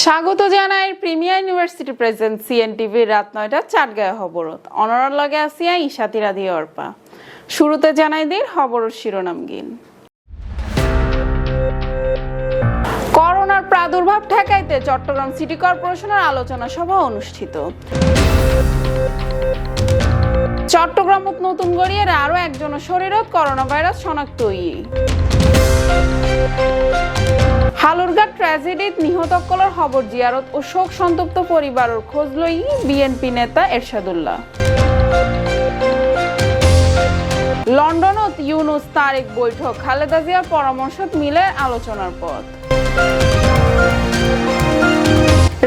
স্বাগত জানাই premier university present সিএনটিভির রাত নয়টা, চাটগায় হবরত অনরার লগে আসিয়া ইশাতিরা দিয়ে অর্পা। শুরুতে জানাই দিন হবরত শিরোনাম গিন। করোনার প্রাদুর্ভাব ঠেকাইতে চট্টগ্রাম সিটি কর্পোরেশনের আলোচনা সভা অনুষ্ঠিত। চট্টগ্রামত নতুন গড়িয়ে আরও একজন শরীরত করোনা ভাইরাস শনাক্ত হালুরঘাট ট্র্যাজেডিত নিহত কলর খবর জিয়ারত ও শোক সন্তপ্ত পরিবারের খোঁজ লই বিএনপি নেতা এরশাদুল্লাহ। লন্ডনত ইউনুস তারেক বৈঠক, খালেদা জিয়ার পরামর্শত মিলে আলোচনার পথ।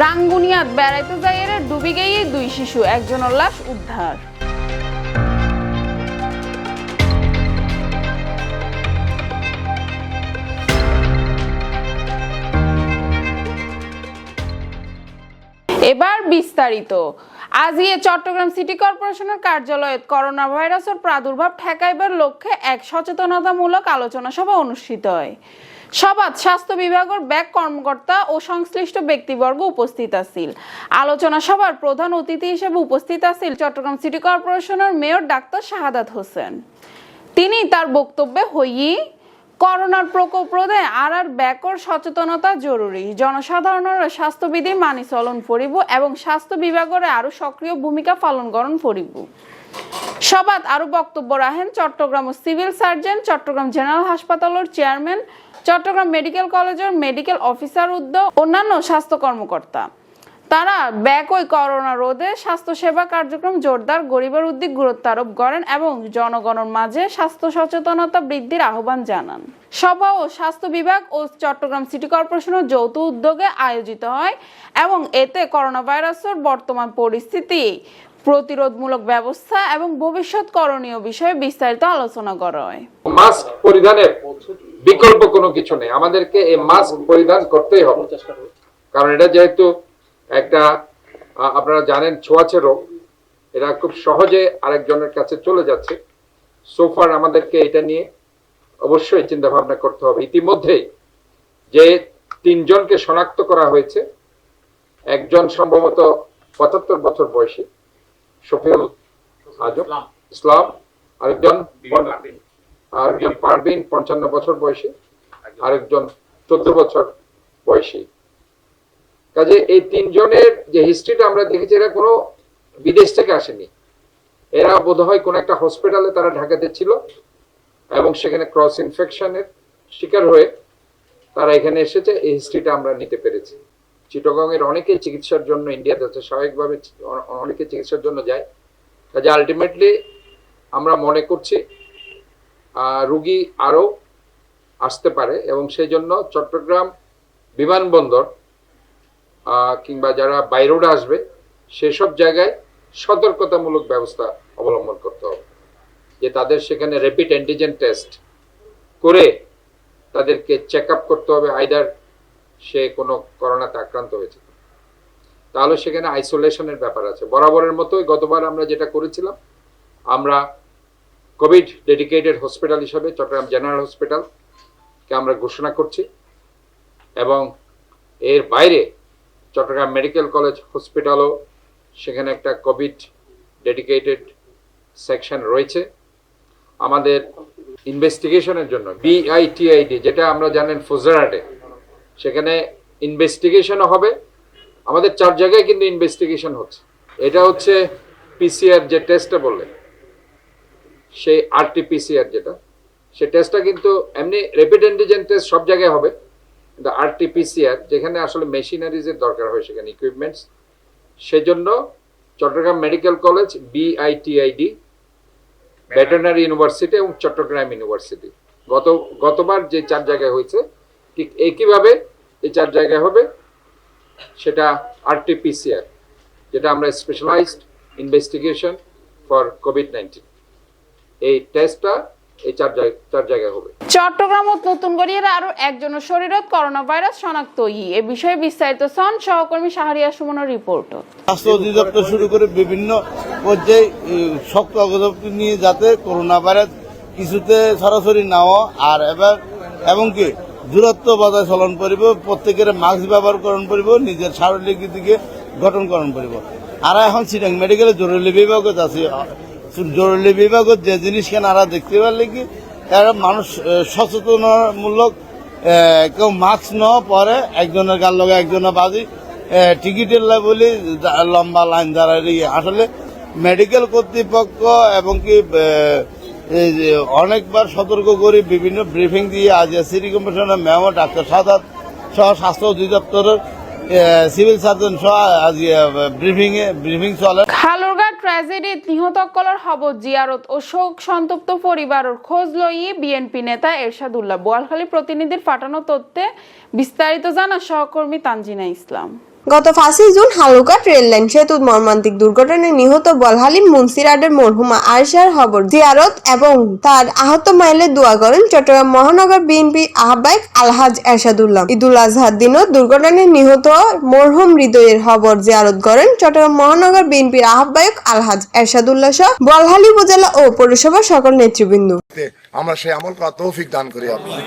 রাঙ্গুনিয়াত বেড়াইতে যাইয়ের ডুবি গিয়ে দুই শিশু, একজনের লাশ উদ্ধার। বিস্তারিত আজ ইয়ে চট্টগ্রাম সিটি কর্পোরেশনের কার্যালয়ে করোনা ভাইরাসের প্রাদুর্ভাব ঠেকাইবার লক্ষ্যে এক সচেতনতামূলক আলোচনা সভা অনুষ্ঠিত হয়। সভাত স্বাস্থ্য বিভাগের ব্যাক কর্মকর্তা ও সংশ্লিষ্ট ব্যক্তিবর্গ উপস্থিত আছিল। আলোচনা সভার প্রধান অতিথি হিসেবে উপস্থিত আছিল চট্টগ্রাম সিটি কর্পোরেশনের মেয়র ডাক্তার শাহাদাত হোসেন। তিনি তার বক্তব্যে হইয়ে করোনার প্রকোপ রোধে আর আর ব্যাকর সচেতনতা জরুরি। জনসাধারণের স্বাস্থ্যবিধি মানি চলন করিব এবং স্বাস্থ্য বিভাগের আরও সক্রিয় ভূমিকা পালন করণ করিব সবাত আরও বক্তব্য রাখেন Chittagong civil surgeon, Chittagong general হাসপাতালের চেয়ারম্যান, চট্টগ্রাম মেডিকেল কলেজের মেডিকেল অফিসার উদ্যোগ, অন্যান্য স্বাস্থ্য কর্মকর্তা। তারা ব্যাক ওই করোনা রোধে স্বাস্থ্যসেবা কার্যক্রম জোরদার, গরিবের উদ্যোগ গুরুত্ব আরোপ করেন এবং জনগণের মাঝে স্বাস্থ্য সচেতনতা বৃদ্ধির আহ্বান জানান। সভা ও স্বাস্থ্য বিভাগ ও চট্টগ্রাম সিটি কর্পোরেশনের যৌথ উদ্যোগে আয়োজিত হয় এবং এতে করোনা ভাইরাসের বর্তমান পরিস্থিতি, প্রতিরোধমূলক ব্যবস্থা এবং ভবিষ্যৎ করণীয় বিষয়ে বিস্তারিত আলোচনা করা হয়। মাস্ক পরিধানের বিকল্প কোনো কিছু নেই। আমাদেরকে এই মাস্ক পরিধান করতেই হবে। কারণ এটা যেহেতু একটা আপনারা জানেন ছোঁয়াচে রোগ। এটা খুব সহজে আরেকজনের কাছে চলে যাচ্ছে। সোফার আমাদেরকে এটা নিয়ে অবশ্যই চিন্তা ভাবনা করতে হবে। ইতিমধ্যে যে তিনজনকে শনাক্ত করা হয়েছে একজন সম্ভবত পঁচাত্তর বছর বয়সী শফিউল আজম ইসলাম। আরেকজন আরেকজন পারবিন পঞ্চান্ন বছর বয়সী আরেকজন চোদ্দ বছর বয়সী। কাজে এই তিনজনের যে হিস্ট্রিটা আমরা দেখেছি, এরা কোনো বিদেশ থেকে আসেনি। এরা বোধহয় কোনো একটা হসপিটালে তারা ঢাকাতে ছিল এবং সেখানে ক্রস ইনফেকশনের শিকার হয়ে তারা এখানে এসেছে। এই হিস্ট্রিটা আমরা নিতে পেরেছি। চিটগং এর অনেকে চিকিৎসার জন্য ইন্ডিয়াতে আছে, স্বাভাবিকভাবে অনেকে চিকিৎসার জন্য যায়। কাজে আলটিমেটলি আমরা মনে করছি রুগী আরও আসতে পারে এবং সেই জন্য চট্টগ্রাম বিমানবন্দর কিংবা যারা বাইরোডে আসবে, সেসব জায়গায় সতর্কতামূলক ব্যবস্থা অবলম্বন করতে হবে। যে তাদের সেখানে র্যাপিড অ্যান্টিজেন টেস্ট করে তাদেরকে চেক আপ করতে হবে আইদার সে কোনো করোনাতে আক্রান্ত হয়েছে তাহলে সেখানে আইসোলেশনের ব্যাপার আছে। বরাবরের মতোই গতবার আমরা যেটা করেছিলাম, আমরা কোভিড ডেডিকেটেড হসপিটাল হিসাবে, চট্টগ্রাম জেনারেল হসপিটালকে আমরা ঘোষণা করছি এবং এর বাইরে চট্টগ্রাম মেডিকেল কলেজ হসপিটালও সেখানে একটা কোভিড ডেডিকেটেড সেকশন রয়েছে। আমাদের ইনভেস্টিগেশনের জন্য বিআইটিআইডি যেটা আমরা জানেন ফুজারাটে সেখানে ইনভেস্টিগেশনও হবে। আমাদের চার জায়গায় কিন্তু ইনভেস্টিগেশন হচ্ছে। এটা হচ্ছে পিসিআর যে টেস্টটা বললেন সেই আরটিপিসিআর যেটা সেই টেস্টটা কিন্তু এমনি র্যাপিড অ্যান্টিজেন টেস্ট সব জায়গায় হবে। কিন্তু আরটিপিসিআর যেখানে আসলে মেশিনারিজের দরকার হয় সেখানে ইকুইপমেন্টস সেজন্য Chittagong medical college BITID veterinary university এবং চট্টগ্রাম ইউনিভার্সিটি গত, গতবার যে চার জায়গায় হয়েছে, ঠিক একইভাবে এই চার জায়গায় হবে সেটা আরটিপিসিআর যেটা আমরা specialized investigation for COVID nineteen এই টেস্টটা এই চার জায়গায় চার জায়গায় হবে। চট্টগ্রামত নতুন গড়িয়ার আরও একজনের শরীরত করোনা ভাইরাস শনাক্ত হই। এ বিষয়ে বিস্তারিত সন সহকর্মী সুমনের রিপোর্ট স্বাস্থ্য অধিদপ্তর শুরু করে বিভিন্ন পর্যায়ে শক্ত নিয়ে যাতে করোনা ভাইরাস কিছুতে সরাসরি না হওয়া আর এবার এবং কি দূরত্ব বজায় চলন করিব প্রত্যেকের মাস্ক ব্যবহার করণ করিব নিজের শারীরিক দিকে গঠন করণ করিব। আর এখন সিটাং মেডিকেলে জরুরি বিভাগত আছে। জরুরি বিভাগত যে জিনিস কেন আর দেখতে পারলে কি এরা মানুষ সচেতনমূলক কেউ মাস্ক ন পরে একজনের গাল লগে একজনের বাজি টিকিটের লাই বলি লম্বা লাইন দাঁড়াই আসলে মেডিকেল কর্তৃপক্ষ এবং কি অনেকবার সতর্ক করে বিভিন্ন ব্রিফিং দিয়ে আজ সিটি কমিশনের মেয়র ডাক্তার সাদাত সহ স্বাস্থ্য অধিদপ্তরের সিভিল সার্জন সহ আজ ব্রিফিং এ ব্রিফিং চলে। ট্র্যাজেডিত নিহতকলর হব জিয়ারত ও শোক সন্তপ্ত পরিবারের খোঁজ লইয়ে বিএনপি নেতা এরশাদুল্লাহ বোয়ালখালী প্রতিনিধির পাঠানো তথ্যে বিস্তারিত জানা সহকর্মী তানজিনা ইসলাম। গত পাঁচই জুন হালুকাট রেল লাইন সেতু মর্মান্তিক দুর্ঘটনায় নিহত বলহালিম মুন্সিরাডের মরহুমা আয়সার খবর। জিয়ারত এবং তার আহত মাইলে দোয়া করেন চট্টগ্রাম মহানগর বিএনপি আহ্বায়ক আলহাজ এরশাদুল্লাহ। ঈদুল আজহার দিনও দুর্ঘটনায় নিহত মরহুম হৃদয়ের খবর জিয়ারত করেন চট্টগ্রাম মহানগর বিএনপির আহ্বায়ক আলহাজ এরশাদুল্লাহ সহ বলহালি উপজেলা ও পৌরসভার সকল নেতৃবৃন্দ। আমরা সেই আমল করা তৌফিক দান করি আল্লাহ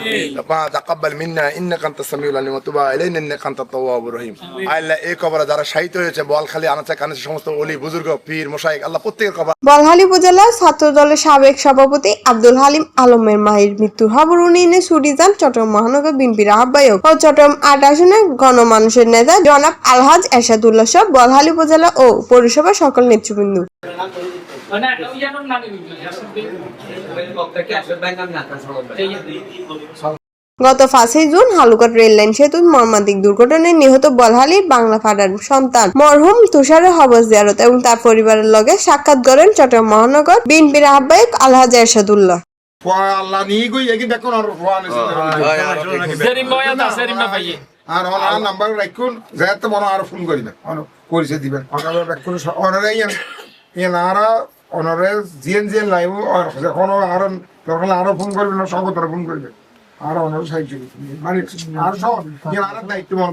তাকাব্বাল মিন্না ইন্নাকা আনতাস সামিউল আলিম তুব আলাইনা ইন্নাকা আনতাত তাওয়াবুর রহিম। আল্লাহ এই কবরে যারা শহীদ হয়েছে বলখালী আনাচে কানাচে সমস্ত ওলি বুজুর্গ পীর মশাইক আল্লাহ প্রত্যেকের কবর বলহালি উপজেলা ছাত্র দলের সাবেক সভাপতি আব্দুল হালিম আলমের মাহির মৃত্যুর খবর উনিনে ছুটি যান চট্টগ্রাম মহানগর বিএনপির আহ্বায়ক। ও চট্টগ্রাম আট আসনের গণমানুষের নেতা জনাব আলহাজ এরশাদুল্লাহ সহ বলহালি উপজেলা ও পৌরসভার সকল নেতৃবৃন্দ। গত পাঁচই জুন হালুকাট রেল লাইন সেতুর মর্মান্তিক দুর্ঘটনায় নিহত বলহালির বাংলা ফাডার সন্তান মরহুম তুষারের হবস জিয়ারত এবং তার পরিবারের লগে সাক্ষাৎ করেন চট্টগ্রাম মহানগর বিএনপির আহ্বায়ক আলহাজ এরশাদুল্লাহ. আর অনার নাম্বার রাখুন যাতে মনে আর ফোন করিবেন। করিছে দিবেন। রাখুন জিএন জিএন লাইব আর যখন আর তখন আরও ফোন করবেন স্বাগত ফোন করবেন আর অনার সাহায্য মানে আর সব আর দায়িত্ব মনে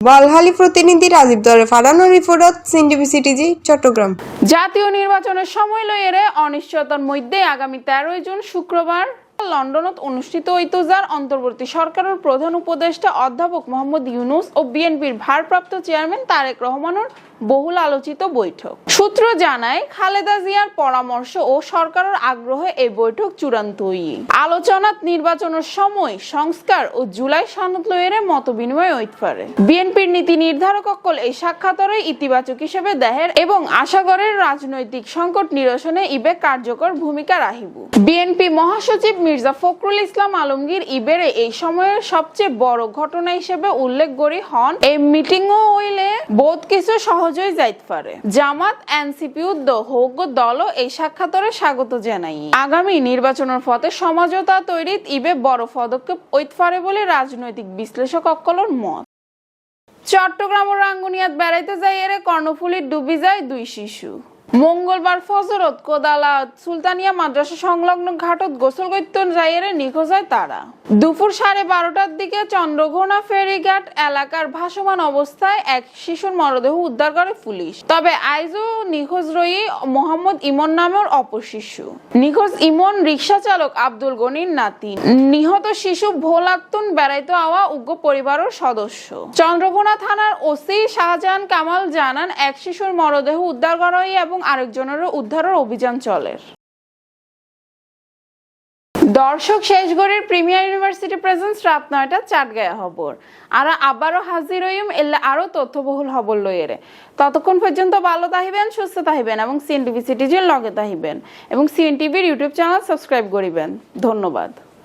বালহালি প্রতিনিধি রাজীব দরে ফাড়ানো রিপোর্ট সিনডিবি সিটিজি চট্টগ্রাম। জাতীয় নির্বাচনের সময় লইয়েরে অনিশ্চয়তার মধ্যে আগামী তেরোই জুন শুক্রবার লন্ডনত অনুষ্ঠিত হইত যার অন্তর্বর্তী সরকারের প্রধান উপদেষ্টা অধ্যাপক মোহাম্মদ ইউনুস ও বিএনপির ভারপ্রাপ্ত চেয়ারম্যান তারেক রহমানের বহুল আলোচিত বৈঠক। সূত্র জানায়, খালেদা জিয়ার পরামর্শ ও সরকারের আগ্রহে এই বৈঠক চূড়ান্ত হইয়ে আলোচনাত নির্বাচনের সময় সংস্কার ও জুলাই সনদ লইয়েরে মত বিনিময় হইতে পারে। বিএনপির নীতি নির্ধারক অকল এই সাক্ষাতরে ইতিবাচক হিসেবে দেহের এবং আশাগরের রাজনৈতিক সংকট নিরসনে ইবে কার্যকর ভূমিকা রাখিব। বিএনপি মহাসচিব মির্জা ফখরুল ইসলাম আলমগীর ইবেরে এই সময়ের সবচেয়ে বড় ঘটনা হিসেবে উল্লেখ করি হন। এই মিটিংও হইলে বোধ কিছু সহজই যাইতে পারে। জামাত, এনসিপি হোক দলও এই সাক্ষাতরে স্বাগত জানাই। আগামী নির্বাচনের পথে সমাজতা তৈরিত, ইবে বড় পদক্ষেপ হইতে পারে বলে রাজনৈতিক বিশ্লেষক অক্কলর মত। চট্টগ্রাম ও রাঙ্গুনিয়াত বেড়াইতে যাই, এরে কর্ণফুলির ডুবি যায় দুই শিশু। মঙ্গলবার ফজরত কোদালা সুলতানিয়া মাদ্রাসা সংলগ্ন ঘাটত গোসল যাইয়েরে নিখোঁজ হয় তারা। দুপুর সাড়ে বারোটার দিকে চন্দ্রঘোনা ফেরিঘাট এলাকার ভাসমান অবস্থায় এক শিশুর মরদেহ উদ্ধার করে পুলিশ। তবে আইজও নিখোঁজ রই মোহাম্মদ ইমন নামের অপর শিশু। নিখোঁজ ইমন রিক্সা চালক আব্দুল গনির নাতি। নিহত শিশু ভোলাত্তুন বেড়াইতে আওয়া উগ্র পরিবারের সদস্য। চন্দ্রকোনা থানার ওসি শাহজাহান কামাল জানান, এক শিশুর মরদেহ উদ্ধার করা এবং আরেকজনেরও উদ্ধারের অভিযান চলে। দর্শক শেষগড়ের প্রিমিয়ার ইউনিভার্সিটি প্রেজেন্স রাত নয়টা চাটগায়া হবর। আর আবারও হাজির হইম, এলে আরও তথ্যবহুল হবর লইয়েরে। ততক্ষণ পর্যন্ত ভালো তাহিবেন সুস্থ তাহিবেন এবং সিএনটিভি সিটিজের লগে তাহিবেন এবং সিএনটিভির ইউটিউব চ্যানেল সাবস্ক্রাইব করিবেন। ধন্যবাদ।